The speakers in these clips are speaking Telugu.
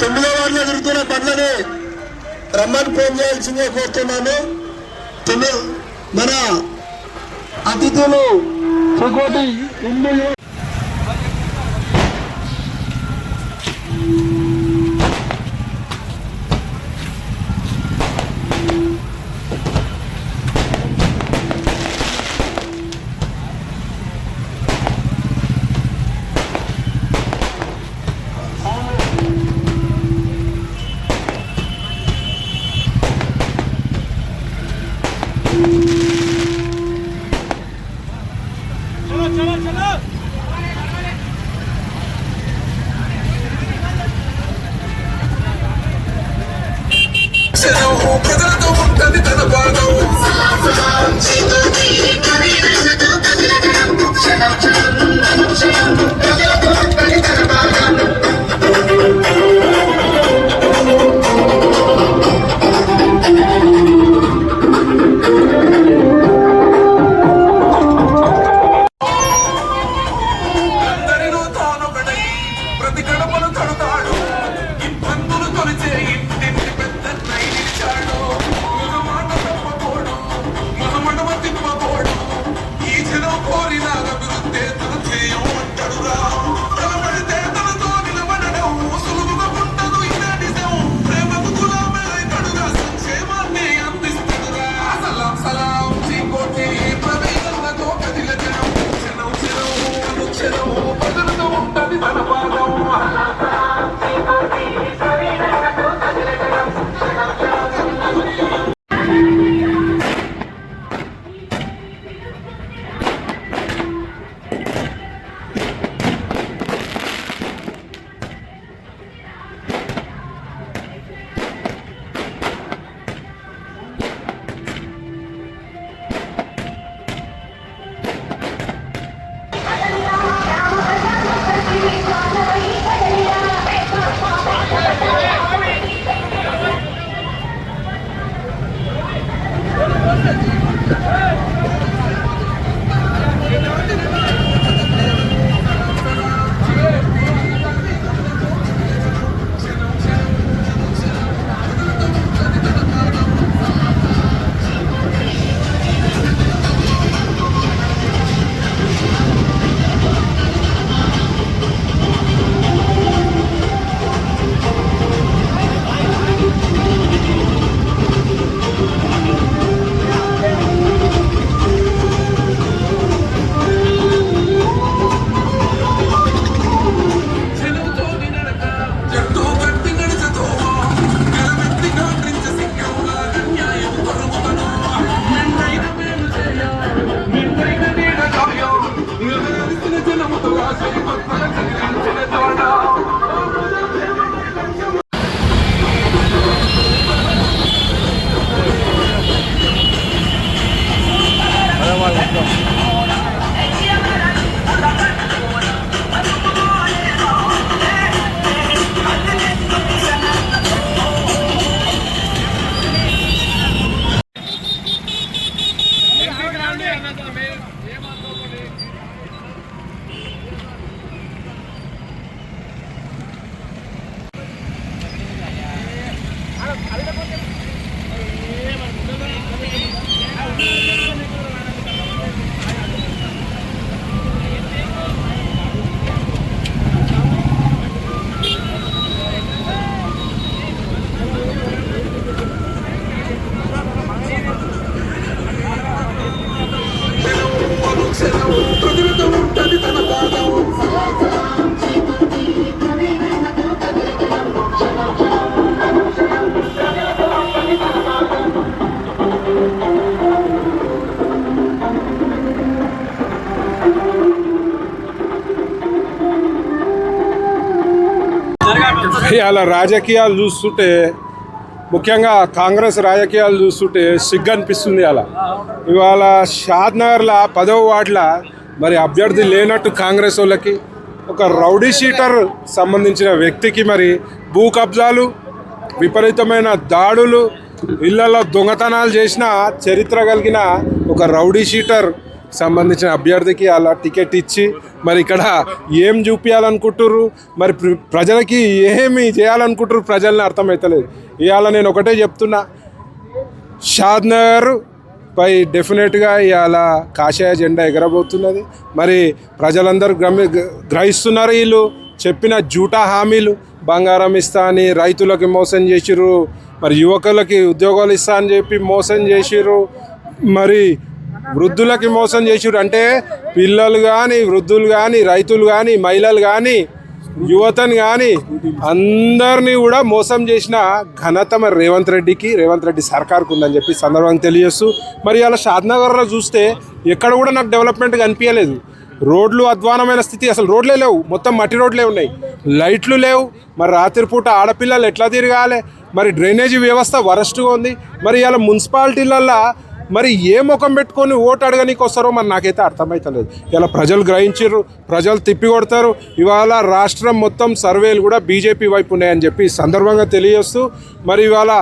తొమ్మిదో వారిలో తిరుగుతున్న పనులని రమ్మని ఫోన్ చేయాల్సిందే కోరుతున్నాను. తొమ్మిది మన అతిథులు ఇంకోటి ఇల్లు ప్రజలతో ఉంటది తన ఇవాళ రాజకీయాలు చూస్తుంటే ముఖ్యంగా కాంగ్రెస్ రాజకీయాలు చూస్తుంటే సిగ్గు అనిపిస్తుంది అలా. ఇవాళ షాద్నగర్లో పదవ వార్డుల మరి అభ్యర్థి లేనట్టు కాంగ్రెస్ వాళ్ళకి ఒక రౌడీ షీటర్ సంబంధించిన వ్యక్తికి మరి భూ కబ్జాలు విపరీతమైన దాడులు ఇళ్ళలో దొంగతనాలు చేసిన చరిత్ర కలిగిన ఒక రౌడీ షీటర్ సంబంధించిన అభ్యర్థికి అలా టికెట్ ఇచ్చి మరి ఇక్కడ ఏం చూపించాలనుకుంటుర్రు మరి ప్ర- ప్రజలకి ఏమి చేయాలనుకుంటుర్రు? ప్రజల్ని అర్థమవుతలేదు ఇవాళ నేను ఒకటే చెప్తున్నా. షాద్నగర్ పై డెఫినెట్గా ఇవాళ కాషాయ జెండా ఎగరబోతున్నది. మరి ప్రజలందరూ గ్రమి గ్రహిస్తున్నారు వీళ్ళు. చెప్పిన జూటా హామీలు బంగారం ఇస్తా అని రైతులకి మోసం చేసిర్రు. మరి యువకులకి ఉద్యోగాలు ఇస్తా అని చెప్పి మోసం చేసిర్రు. మరి వృద్ధులకి మోసం చేసిండ్రు అంటే పిల్లలు కానీ వృద్ధులు కానీ రైతులు కానీ మహిళలు కానీ యువతను కానీ అందరినీ కూడా మోసం చేసిన ఘనత మరి రేవంత్ రెడ్డికి రేవంత్ రెడ్డి సర్కార్కు ఉందని చెప్పి సందర్భంగా తెలియజేస్తూ మరి అలా షాద్నగర్లో చూస్తే ఎక్కడ కూడా నాకు డెవలప్మెంట్ కనిపించలేదు. రోడ్లు అధ్వానమైన స్థితి అసలు రోడ్లే లేవు. మొత్తం మట్టి రోడ్లే ఉన్నాయి. లైట్లు లేవు. మరి రాత్రిపూట ఆడపిల్లలు ఎట్లా తిరగాలి? మరి డ్రైనేజీ వ్యవస్థ వరస్ట్గా ఉంది. మరి ఇలా మున్సిపాలిటీలల్లో మరి ఏ ముఖం పెట్టుకొని ఓటు అడగనీకి వస్తారో మరి నాకైతే అర్థమవుతలేదు ఇలా ప్రజలు గ్రహించారు ప్రజలు తిప్పి కొడతారు ఇవాళ రాష్ట్రం మొత్తం సర్వేలు కూడా బీజేపీ వైపు ఉన్నాయని చెప్పి సందర్భంగా తెలియజేస్తూ మరి ఇవాళ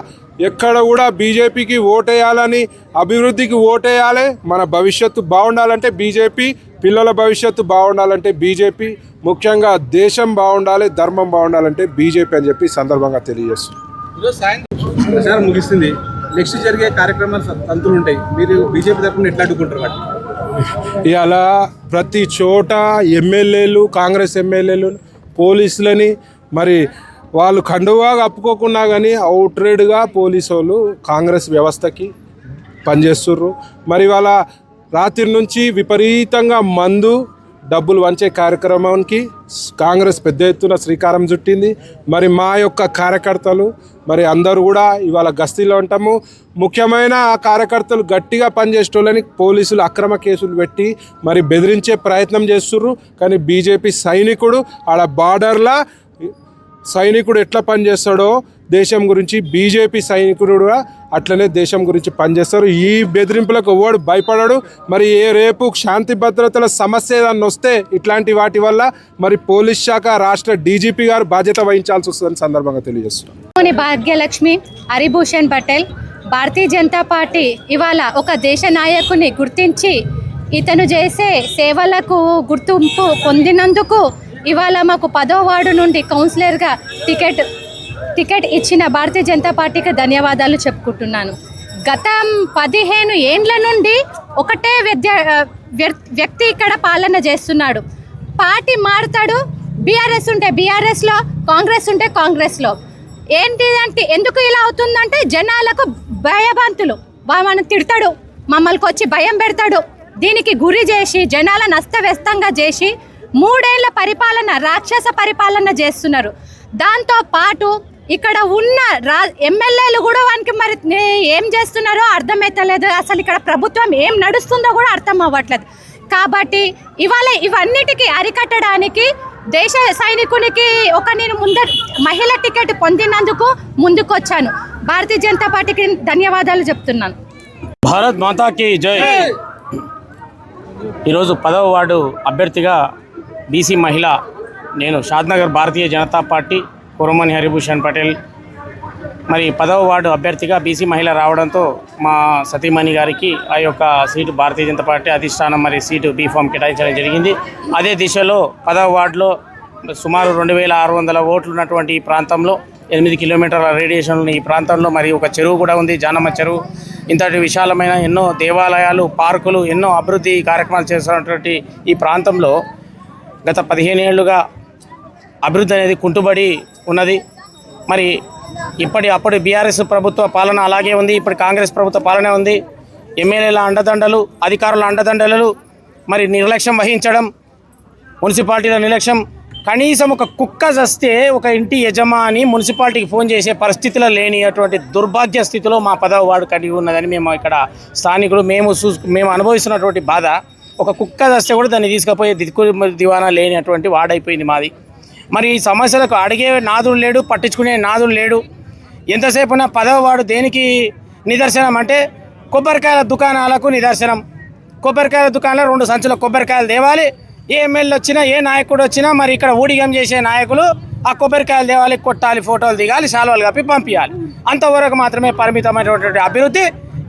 ఎక్కడ కూడా బీజేపీకి ఓటేయాలని అభివృద్ధికి ఓటేయాలి మన భవిష్యత్తు బాగుండాలంటే బీజేపీ పిల్లల భవిష్యత్తు బాగుండాలంటే బీజేపీ ముఖ్యంగా దేశం బాగుండాలి ధర్మం బాగుండాలంటే బీజేపీ అని చెప్పి సందర్భంగా తెలియజేస్తుంది ముగిస్తుంది. నెక్స్ట్ జరిగే కార్యక్రమాలు తంతులు ఉంటాయి. మీరు బీజేపీ తరఫున ఎట్లా అడ్డుకుంటారు వాటిని? ఇలా ప్రతి చోట ఎమ్మెల్యేలు కాంగ్రెస్ ఎమ్మెల్యేలు పోలీసులని మరి వాళ్ళు కండువా కప్పుకోకున్నా కానీ అవుట్రేడ్గా పోలీసు వాళ్ళు కాంగ్రెస్ వ్యవస్థకి పనిచేస్తుర్రు. మరి వాళ్ళ రాత్రి నుంచి విపరీతంగా మందు డబ్బులు వంచే కార్యక్రమానికి కాంగ్రెస్ పెద్ద ఎత్తున శ్రీకారం చుట్టింది. మరి మా యొక్క కార్యకర్తలు మరి అందరూ కూడా ఇవాళ గస్తీలో ఉంటాము. ముఖ్యమైన ఆ కార్యకర్తలు గట్టిగా పనిచేసేటోళ్ళని పోలీసులు అక్రమ కేసులు పెట్టి మరి బెదిరించే ప్రయత్నం చేస్తుర్రు. కానీ బీజేపీ సైనికుడు ఆడ బార్డర్లా సైనికుడు ఎట్లా పనిచేస్తాడో దేశం గురించి బీజేపీ సైనికుడు కూడా అట్లనే దేశం గురించి పనిచేస్తారు. ఈ బెదిరింపులకు ఎవడు భయపడడు. మరి ఏ రేపు శాంతి భద్రతల సమస్య ఏదన్నా వస్తే ఇట్లాంటి వాటి వల్ల మరి పోలీస్ శాఖ రాష్ట్ర డీజీపీ గారు బాధ్యత వహించాల్సి వస్తుందని సందర్భంగా తెలియజేస్తున్నాం. లోని భాగ్యలక్ష్మి హరిభూషణ్ పటేల్ భారతీయ జనతా పార్టీ ఇవాళ ఒక దేశ నాయకుని గుర్తించి ఇతను చేసే సేవలకు గుర్తింపు పొందినందుకు ఇవాళ మాకు పదో వార్డు నుండి కౌన్సిలర్గా టికెట్ టికెట్ ఇచ్చిన భారతీయ జనతా పార్టీకి ధన్యవాదాలు చెప్పుకుంటున్నాను. గత పదిహేను ఏండ్ల నుండి ఒకటే విద్య వ్య- వ్యక్తి ఇక్కడ పాలన చేస్తున్నాడు. పార్టీ మారుతాడు బీఆర్ఎస్ ఉంటే బీఆర్ఎస్లో కాంగ్రెస్ ఉంటే కాంగ్రెస్లో. ఏంటిదంటే ఎందుకు ఇలా అవుతుందంటే జనాలకు భయభంతులు వా- మనం తిడతాడు మమ్మల్ని వచ్చి భయం పెడతాడు. దీనికి గురి చేసి జనాలను అస్తవ్యస్తంగా చేసి మూడేళ్ళ పరిపాలన రాక్షస పరిపాలన చేస్తున్నారు. దాంతో పాటు ఇక్కడ ఉన్న రా ఎమ్మెల్యేలు కూడా వానికి మరి ఏం చేస్తున్నారో అర్థమవుతలేదు అసలు ఇక్కడ ప్రభుత్వం ఏం నడుస్తుందో కూడా అర్థం అవ్వట్లేదు. కాబట్టి ఇవాళ ఇవన్నిటికీ అరికట్టడానికి దేశ సైనికునికి ఒక నేను ముందర మహిళ టికెట్ పొందినందుకు ముందుకొచ్చాను. భారతీయ జనతా పార్టీకి ధన్యవాదాలు చెప్తున్నాను. భారత్ మాతాకి జై. ఈరోజు పదవ వార్డు అభ్యర్థిగా బీసీ మహిళ నేను షాద్నగర్ భారతీయ జనతా పార్టీ కురమణి హరిభూషణ్ పటేల్ మరి పదవ వార్డు అభ్యర్థిగా బీసీ మహిళ రావడంతో మా సతీమణి గారికి ఆ యొక్క సీటు భారతీయ జనతా పార్టీ అధిష్టానం మరి సీటు బీఫామ్ కేటాయించడం జరిగింది. అదే దిశలో పదవ వార్డులో సుమారు రెండు వేల ఆరు వందల ఓట్లు ఉన్నటువంటి ఈ ప్రాంతంలో ఎనిమిది కిలోమీటర్ల రేడియేషన్ ఈ ప్రాంతంలో మరి ఒక చెరువు కూడా ఉంది జానమ్మ చెరువు. ఇంతటి విశాలమైన ఎన్నో దేవాలయాలు పార్కులు ఎన్నో అభివృద్ధి కార్యక్రమాలు చేస్తున్నటువంటి ఈ ప్రాంతంలో గత పదిహేను ఏళ్ళుగా అభివృద్ధి అనేది కుంటుబడి ఉన్నది. మరి ఇప్పటి అప్పటి బీఆర్ఎస్ ప్రభుత్వ పాలన అలాగే ఉంది ఇప్పుడు కాంగ్రెస్ ప్రభుత్వ పాలన ఉంది. ఎమ్మెల్యేల అండదండలు అధికారుల అండదండలు మరి నిర్లక్ష్యం వహించడం మున్సిపాలిటీల నిర్లక్ష్యం. కనీసం ఒక కుక్క చస్తే ఒక ఇంటి యజమాని మున్సిపాలిటీకి ఫోన్ చేసే పరిస్థితిలో లేని అటువంటి దుర్భాగ్య స్థితిలో మా పదవ వాడు కలిగి ఉన్నదని మేము ఇక్కడ స్థానికులు మేము చూ మేము అనుభవిస్తున్నటువంటి బాధ. ఒక కుక్క చస్తే కూడా దాన్ని తీసుకుపోయే దిక్కు దివానా లేనటువంటి వాడైపోయింది మాది. మరి ఈ సమస్యలకు అడిగే నాదుడు లేడు పట్టించుకునే నాదుడు లేడు. ఎంతసేపు ఉన్న పదవ వాడు దేనికి నిదర్శనం అంటే కొబ్బరికాయల దుకాణాలకు నిదర్శనం. కొబ్బరికాయల దుకాణంలో రెండు సంచుల కొబ్బరికాయలు తేవాలి. ఏ ఎమ్మెల్యే వచ్చినా ఏ నాయకుడు వచ్చినా మరి ఇక్కడ ఊడిగం చేసే నాయకులు ఆ కొబ్బరికాయలు తేవాలి కొట్టాలి ఫోటోలు దిగాలి శాలువాలు కప్పి పంపించాలి అంతవరకు మాత్రమే పరిమితమైనటువంటి అభివృద్ధి.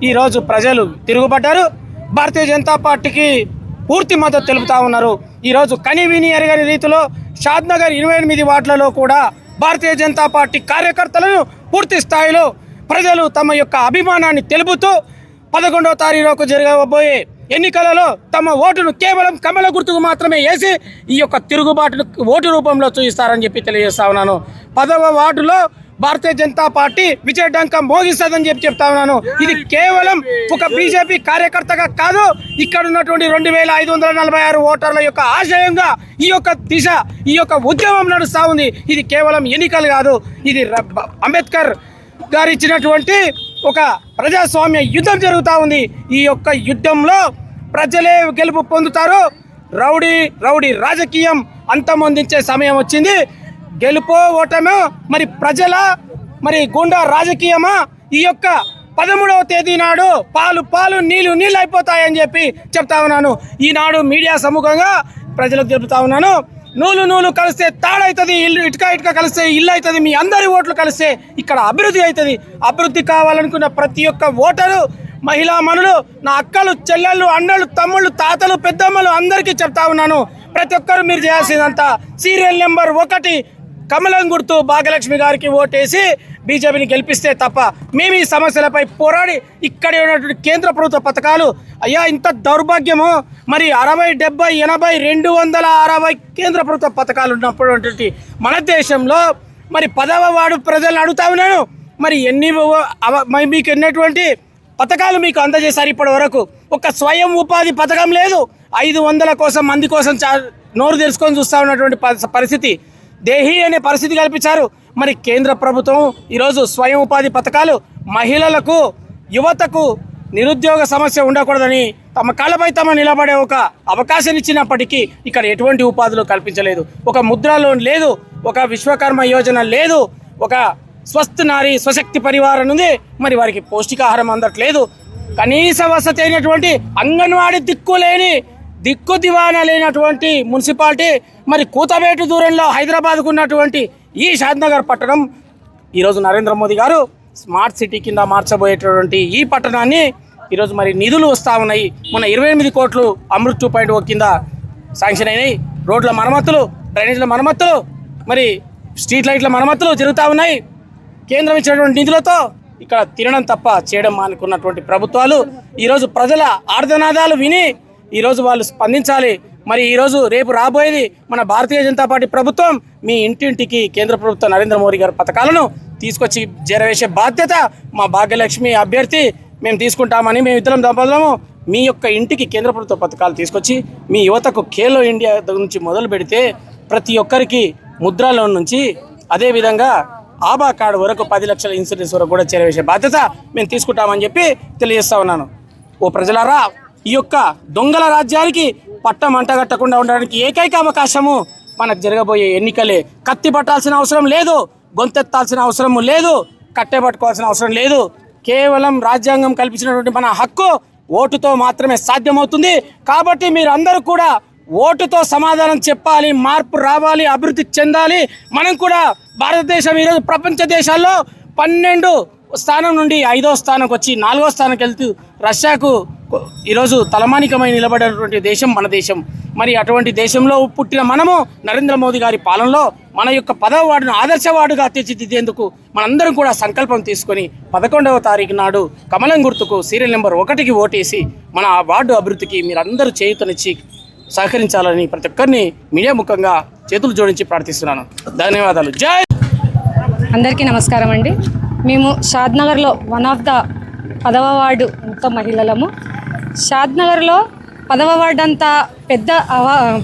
ఈరోజు ప్రజలు తిరుగుబడ్డారు. భారతీయ జనతా పార్టీకి పూర్తి మద్దతు తెలుపుతా ఉన్నారు. ఈరోజు కనివిని ఎరగని రీతిలో షాద్నగర్ ఇరవై ఎనిమిది వార్డులలో కూడా భారతీయ జనతా పార్టీ కార్యకర్తలను పూర్తి స్థాయిలో ప్రజలు తమ యొక్క అభిమానాన్ని తెలుపుతూ పదకొండవ తారీఖుకు జరగబోయే ఎన్నికలలో తమ ఓటును కేవలం కమల గుర్తుకు మాత్రమే వేసి ఈ యొక్క తిరుగుబాటును ఓటు రూపంలో చూపిస్తారని చెప్పి తెలియజేస్తా ఉన్నాను. పదవ వార్డులో భారతీయ జనతా పార్టీ విజయడంకం మోగిస్తుందని చెప్పి చెప్తా ఉన్నాను. ఇది కేవలం ఒక బీజేపీ కార్యకర్తగా కాదు ఇక్కడ ఉన్నటువంటి రెండు వేల ఐదు వందల నలభై ఆరు ఓటర్ల యొక్క ఆశయంగా ఈ యొక్క దిశ ఈ యొక్క ఉద్యమం నడుస్తూ ఉంది. ఇది కేవలం ఎన్నికలు కాదు ఇది అంబేద్కర్ గారు ఇచ్చినటువంటి ఒక ప్రజాస్వామ్య యుద్ధం జరుగుతూ ఉంది. ఈ యొక్క యుద్ధంలో ప్రజలే గెలుపు పొందుతారు. రౌడీ రౌడీ రాజకీయం అంతమొందించే సమయం వచ్చింది. గెలుపో ఓటమో మరి ప్రజల మరి గుండా రాజకీయమా? ఈ యొక్క పదమూడవ తేదీ నాడు పాలు పాలు నీళ్ళు నీళ్ళు అయిపోతాయని చెప్పి చెప్తా ఉన్నాను. ఈనాడు మీడియా సముఖంగా ప్రజలకు చెబుతా ఉన్నాను. నూలు నూలు కలిస్తే తాడవుతుంది ఇల్లు ఇటుక ఇటుక కలిస్తే ఇల్లు అవుతుంది మీ అందరి ఓట్లు కలిస్తే ఇక్కడ అభివృద్ధి అవుతుంది అభివృద్ధి కావాలనుకున్న ప్రతి ఒక్క ఓటరు మహిళా మనులు నా అక్కలు చెల్లెళ్ళు అన్నలు తమ్ముళ్ళు తాతలు పెద్దమ్మలు అందరికీ చెప్తా ఉన్నాను. ప్రతి ఒక్కరు మీరు చేయాల్సిందంతా. సీరియల్ నెంబర్ ఒకటి కమలం గుర్తు భాగ్యలక్ష్మి గారికి ఓటేసి బీజేపీని గెలిపిస్తే తప్ప మేము ఈ సమస్యలపై పోరాడి ఇక్కడ ఉన్నటువంటి కేంద్ర ప్రభుత్వ పథకాలు అయ్యా ఇంత దౌర్భాగ్యము. మరి అరవై డెబ్బై ఎనభై రెండు వందల అరవై కేంద్ర ప్రభుత్వ పథకాలు ఉన్నటువంటి మన దేశంలో మరి పదవ వాడు ప్రజలను అడుగుతా ఉన్నాను. మరి ఎన్ని అవ- మరి మీకు ఎన్నటువంటి పథకాలు మీకు అందజేశారు ఇప్పటి వరకు? ఒక స్వయం ఉపాధి పథకం లేదు. ఐదు వందల కోసం మంది కోసం చా నోరు తెలుసుకొని చూస్తా ఉన్నటువంటి పరిస్థితి. దేహి అనే పరిస్థితి కల్పించారు. మరి కేంద్ర ప్రభుత్వం ఈరోజు స్వయం ఉపాధి పథకాలు మహిళలకు యువతకు నిరుద్యోగ సమస్య ఉండకూడదని తమ కాళ్ళపై తమ నిలబడే ఒక అవకాశం ఇచ్చినప్పటికీ ఇక్కడ ఎటువంటి ఉపాధులు కల్పించలేదు. ఒక ముద్రా లోన్ లేదు ఒక విశ్వకర్మ యోజన లేదు ఒక స్వస్థ నారి స్వశక్తి పరివారం ఉంది మరి వారికి పౌష్టికాహారం అందట్లేదు. కనీస వసతి అయినటువంటి అంగన్వాడీ దిక్కు లేని దిక్కు దివానా లేనటువంటి మున్సిపాలిటీ మరి కూతబేటు దూరంలో హైదరాబాద్కు ఉన్నటువంటి ఈ షాద్నగర్ పట్టణం. ఈరోజు నరేంద్ర మోదీ గారు స్మార్ట్ సిటీ కింద మార్చబోయేటటువంటి ఈ పట్టణాన్ని ఈరోజు మరి నిధులు వస్తూ ఉన్నాయి. మొన్న ఇరవై ఎనిమిది కోట్లు అమృత్ టూ పాయింట్ ఓ కింద శాంక్షన్ అయినాయి. రోడ్ల మరమ్మతులు డ్రైనేజ్ల మరమ్మతులు మరి స్ట్రీట్ లైట్ల మరమ్మతులు జరుగుతూ ఉన్నాయి. కేంద్రం ఇచ్చినటువంటి నిధులతో ఇక్కడ తినడం తప్ప చేయడం మానుకున్నటువంటి ప్రభుత్వాలు ఈరోజు ప్రజల ఆర్దనాదాలు విని ఈరోజు వాళ్ళు స్పందించాలి. మరి ఈరోజు రేపు రాబోయేది మన భారతీయ జనతా పార్టీ ప్రభుత్వం మీ ఇంటింటికి కేంద్ర ప్రభుత్వం నరేంద్ర మోడీ గారి పథకాలను తీసుకొచ్చి చేరవేసే బాధ్యత మా భాగ్యలక్ష్మి అభ్యర్థి మేము తీసుకుంటామని మేము ఇద్దరం దంపతులము మీ యొక్క ఇంటికి కేంద్ర ప్రభుత్వ పథకాలు తీసుకొచ్చి మీ యువతకు ఖేలో ఇండియా నుంచి మొదలు పెడితే ప్రతి ఒక్కరికి ముద్రా లోన్ నుంచి అదేవిధంగా ఆబా కార్డు వరకు పది లక్షల ఇన్సూరెన్స్ వరకు కూడా చేరవేసే బాధ్యత మేము తీసుకుంటామని చెప్పి తెలియజేస్తా ఉన్నాను. ఓ ప్రజలారా ఈ యొక్క దొంగల రాజ్యానికి పట్టం అంటగట్టకుండా ఉండడానికి ఏకైక అవకాశము మనకు జరగబోయే ఎన్నికలే. కత్తి పట్టాల్సిన అవసరం లేదు గొంతెత్తాల్సిన అవసరం లేదు కట్టె పట్టుకోవాల్సిన అవసరం లేదు. కేవలం రాజ్యాంగం కల్పించినటువంటి మన హక్కు ఓటుతో మాత్రమే సాధ్యమవుతుంది. కాబట్టి మీరందరూ కూడా ఓటుతో సమాధానం చెప్పాలి మార్పు రావాలి అభివృద్ధి చెందాలి. మనం కూడా భారతదేశం ఈరోజు ప్రపంచ దేశాల్లో పన్నెండు స్థానం నుండి ఐదో స్థానంకి వచ్చి నాలుగో స్థానంకి వెళ్తూ రష్యాకు ఈరోజు తలమానికమై నిలబడినటువంటి దేశం మన దేశం. మరి అటువంటి దేశంలో పుట్టిన మనము నరేంద్ర మోదీ గారి పాలనలో మన యొక్క పదవ వార్డును ఆదర్శ వార్డుగా తీర్చిదిద్దేందుకు మనందరం కూడా సంకల్పం తీసుకొని పదకొండవ తారీఖు నాడు కమలం గుర్తుకు సీరియల్ నెంబర్ ఒకటికి ఓటేసి మన ఆ వార్డు అభివృద్ధికి మీరందరూ చేయుతనిచ్చి సహకరించాలని ప్రతి ఒక్కరిని మీడియా ముఖంగా చేతులు జోడించి ప్రార్థిస్తున్నాను. ధన్యవాదాలు. జై అందరికీ నమస్కారం అండి. మేము షాద్నగర్లో వన్ ఆఫ్ ద పదవ వార్డు మొత్తం మహిళలము. షాద్నగర్లో పదవ వార్డు అంత పెద్ద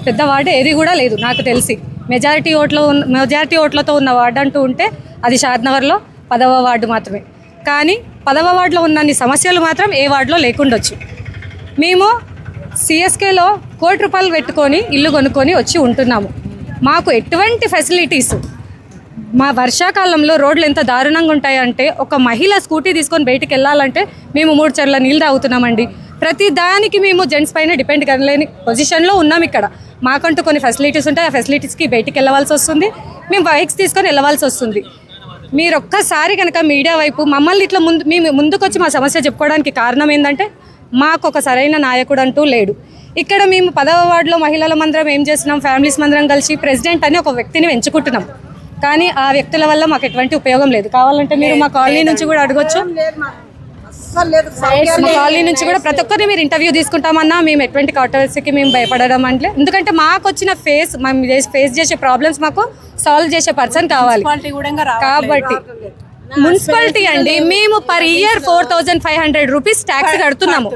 పెద్ద వార్డు ఏది కూడా లేదు నాకు తెలిసి. మెజారిటీ ఓట్లు ఉన్న మెజారిటీ ఓట్లతో ఉన్న వార్డు అంటూ ఉంటే అది షాద్నగర్లో పదవ వార్డు మాత్రమే. కానీ పదవ వార్డులో ఉన్నన్ని సమస్యలు మాత్రం ఏ వార్డులో లేకుండొచ్చు. మేము సిఎస్కేలో కోటి రూపాయలు పెట్టుకొని ఇల్లు కొనుక్కొని వచ్చి ఉంటున్నాము. మాకు ఎటువంటి ఫెసిలిటీస్? మా వర్షాకాలంలో రోడ్లు ఎంత దారుణంగా ఉంటాయంటే ఒక మహిళ స్కూటీ తీసుకొని బయటికి వెళ్ళాలంటే మేము మూడు చెర్ల నీళ్ళు తాగుతున్నామండి. ప్రతి దానికి మేము జెంట్స్ పైన డిపెండ్ కనలేని పొజిషన్లో ఉన్నాం ఇక్కడ. మాకంటూ కొన్ని ఫెసిలిటీస్ ఉంటాయి. ఆ ఫెసిలిటీస్కి బయటికి వెళ్ళవలసి వస్తుంది. మేము బైక్స్ తీసుకొని వెళ్ళవలసి వస్తుంది. మీరు ఒక్కసారి కనుక మీడియా వైపు మమ్మల్ని ఇట్లా ముందు మేము ముందుకొచ్చి మా సమస్య చెప్పుకోవడానికి కారణం ఏంటంటే మాకు ఒక సరైన నాయకుడు అంటూ లేడు. ఇక్కడ మేము పదవ వార్డులో మహిళల మందిరం ఏం చేస్తున్నాం? ఫ్యామిలీస్ మందిరం కలిసి ప్రెసిడెంట్ అని ఒక వ్యక్తిని ఎంచుకుంటున్నాం కానీ ఆ వ్యక్తుల వల్ల మాకు ఎటువంటి ఉపయోగం లేదు. కావాలంటే మీరు మా కాలనీ నుంచి కూడా అడగొచ్చు. మా కాలనీ నుంచి కూడా ప్రతి ఒక్కరిని మీరు ఇంటర్వ్యూ తీసుకుంటామన్నా మేము ఎటువంటి కాంట్రవర్సీకి మేము భయపడడం అంటే ఎందుకంటే మాకు వచ్చిన ఫేస్ మేము ఫేస్ చేసే ప్రాబ్లమ్స్ మాకు సాల్వ్ చేసే పర్సన్ కావాలి. కాబట్టి మున్సిపాలిటీ అండి మేము per year four thousand five hundred rupees tax కడుతున్నాము.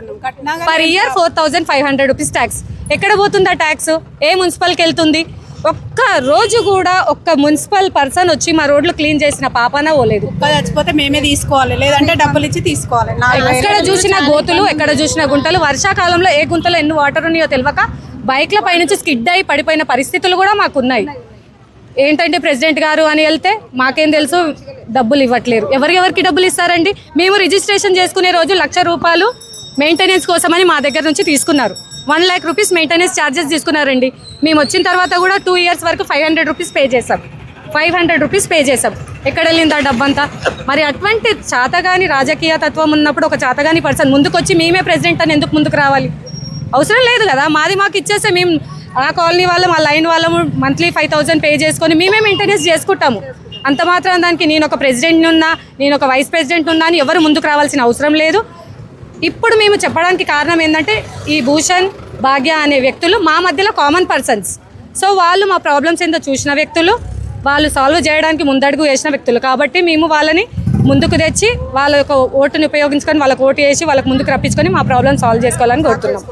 Per year four thousand five hundred rupees tax ఎక్కడ పోతుందా ట్యాక్స్ ఏ మున్సిపల్కి వెళ్తుంది? ఒక్క రోజు కూడా ఒక్క మున్సిపల్ పర్సన్ వచ్చి మా రోడ్లు క్లీన్ చేసిన పాపన పోలేదు. చచ్చిపోతే మేమే తీసుకోవాలి లేదంటే డబ్బులు ఇచ్చి తీసుకోవాలి. ఎక్కడ చూసిన గోతులు ఎక్కడ చూసిన గుంటలు. వర్షాకాలంలో ఏ గుంతలో ఎన్ని వాటర్ ఉన్నాయో తెలియక బైక్ల పైనుంచి స్కిడ్ అయి పడిపోయిన పరిస్థితులు కూడా మాకున్నాయి. ఏంటంటే ప్రెసిడెంట్ గారు అని వెళ్తే మాకేం తెలుసు డబ్బులు ఇవ్వట్లేరు. ఎవరికెవరికి డబ్బులు ఇస్తారండి? మేము రిజిస్ట్రేషన్ చేసుకునే రోజు లక్ష రూపాయలు మెయింటెనెన్స్ కోసమని మా దగ్గర నుంచి తీసుకున్నారు. One lakh rupees maintenance charges తీసుకున్నారండి. మేము వచ్చిన తర్వాత కూడా టూ ఇయర్స్ వరకు ఫైవ్ హండ్రెడ్ రూపీస్ పే చేసాం ఫైవ్ హండ్రెడ్ రూపీస్ పే చేసాం ఎక్కడ వెళ్ళింది ఆ డబ్బంతా? మరి అటువంటి చాతగాని రాజకీయ తత్వం ఉన్నప్పుడు ఒక చాతగాని పర్సన్ ముందుకొచ్చి మేమే ప్రెసిడెంట్ అని ఎందుకు ముందుకు రావాలి? అవసరం లేదు కదా. మాది మాకు ఇచ్చేస్తే మేము ఆ కాలనీ వాళ్ళం ఆ లైన్ వాళ్ళము మంత్లీ ఫైవ్ థౌజండ్ పే చేసుకొని మేమే మెయింటెనెన్స్ చేసుకుంటాము. అంత మాత్రం దానికి నేను ఒక ప్రెసిడెంట్ ఉన్నా నేను ఒక వైస్ ప్రెసిడెంట్ ఉన్నా అని ఎవరు ముందుకు రావాల్సిన అవసరం లేదు. ఇప్పుడు మేము చెప్పడానికి కారణం ఏంటంటే ఈ భూషణ్ భాగ్య అనే వ్యక్తులు మా మధ్యలో కామన్ పర్సన్స్ సో వాళ్ళు మా ప్రాబ్లమ్స్ ఏందో చూసిన వ్యక్తులు వాళ్ళు సాల్వ్ చేయడానికి ముందడుగు వేసిన వ్యక్తులు. కాబట్టి మేము వాళ్ళని ముందుకు తెచ్చి వాళ్ళ యొక్క ఓటుని ఉపయోగించుకొని వాళ్ళకి ఓటు వేసి వాళ్ళకి ముందుకు రప్పించుకొని మా ప్రాబ్లమ్ సాల్వ్ చేసుకోవాలని కోరుతున్నాం.